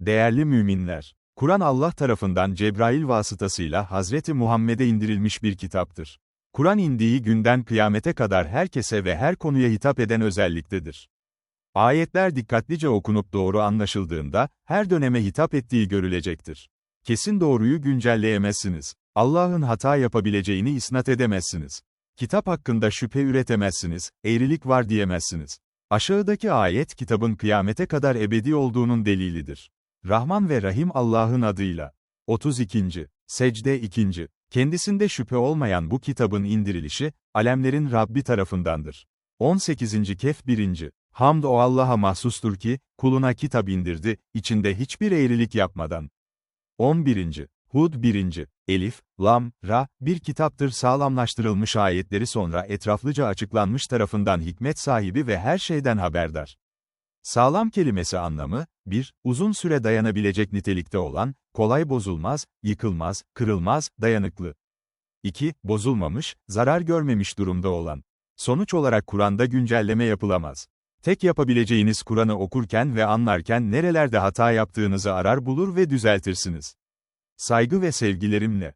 Değerli müminler, Kur'an Allah tarafından Cebrail vasıtasıyla Hazreti Muhammed'e indirilmiş bir kitaptır. Kur'an indiği günden kıyamete kadar herkese ve her konuya hitap eden özelliktedir. Ayetler dikkatlice okunup doğru anlaşıldığında, her döneme hitap ettiği görülecektir. Kesin doğruyu güncelleyemezsiniz. Allah'ın hata yapabileceğini isnat edemezsiniz. Kitap hakkında şüphe üretemezsiniz, eğrilik var diyemezsiniz. Aşağıdaki ayet kitabın kıyamete kadar ebedi olduğunun delilidir. Rahman ve Rahim Allah'ın adıyla. 32. Secde 2. Kendisinde şüphe olmayan bu kitabın indirilişi, alemlerin Rabbi tarafındandır. 18. Kehf 1. Hamd o Allah'a mahsustur ki, kuluna kitap indirdi, içinde hiçbir eğrilik yapmadan. 11. Hud 1. Elif, Lam, Ra, bir kitaptır sağlamlaştırılmış ayetleri sonra etraflıca açıklanmış tarafından hikmet sahibi ve her şeyden haberdar. Sağlam kelimesi anlamı, 1. Uzun süre dayanabilecek nitelikte olan, kolay bozulmaz, yıkılmaz, kırılmaz, dayanıklı. 2. Bozulmamış, zarar görmemiş durumda olan. Sonuç olarak Kur'an'da güncelleme yapılamaz. Tek yapabileceğiniz Kur'an'ı okurken ve anlarken nerelerde hata yaptığınızı arar bulur ve düzeltirsiniz. Saygı ve sevgilerimle.